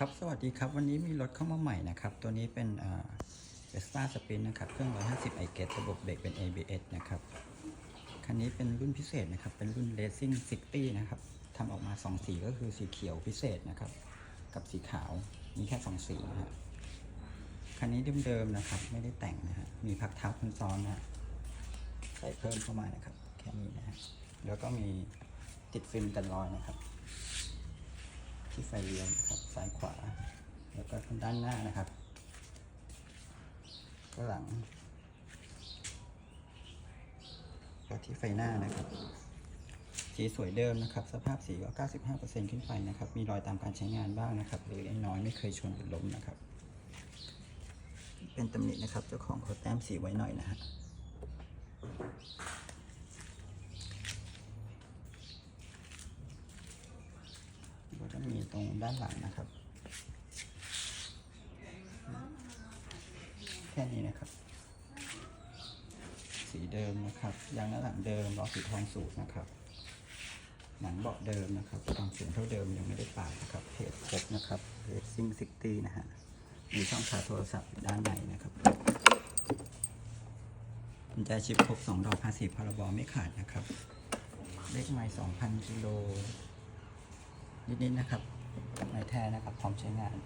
ครับ สวัสดีครับ วันนี้มีรถเข้ามาใหม่นะครับ ตัวนี้เป็นเวสป้าสปินนะครับ เครื่อง 150 i g e t ระบบเบรกเป็น ABS นะครับ คันนี้เป็นรุ่นพิเศษนะครับ เป็นรุ่น Racing 60 นะครับ ทำออกมา 2 สีก็คือสีเขียวพิเศษนะครับ กับสีขาว มีแค่ 2 สีนะฮะ คันนี้เดิมๆนะครับ ไม่ได้แต่งนะฮะ มีพักเท้าคนซ้อนนะฮะ ใส่เพิ่มเข้ามานะครับ แค่นี้นะฮะ แล้วก็มีติดฟิล์มกันรอยนะครับ ที่ไฟเลี้ยวนะครับซ้ายขวา แล้วก็ด้านหน้านะครับก็หลังก็ที่ไฟหน้านะครับ สีสวยเดิมนะครับ สภาพสีก็ 95%ขึ้นไปนะครับ มีรอยตามการใช้งานบ้างนะครับหรือเล็กน้อยไม่เคยชนหรือล้มนะครับ เป็นตำหนินะครับเจ้าของเขาแต้มสีไว้หน่อยนะฮะ ก็จะมี ตรงด้านหลังนะครับ แค่นี้นะครับ สีเดิมนะครับยางหน้าหลังเดิมล้อสีทองสูตรนะครับหนังเบาะเดิมนะครับความสูงเท่าเดิมยังไม่ได้ปาดนะครับเพจครบนะครับเพจซิงซิตี้นะฮะมีช่องชาร์จโทรศัพท์ด้านในนะครับกุญแจชิปครบ2ดอกภาษีพรบไม่ขาดนะครับ เลขไมล์2,000กิโลนิดๆนะครับ ในแท้นะครับพร้อมใช้งาน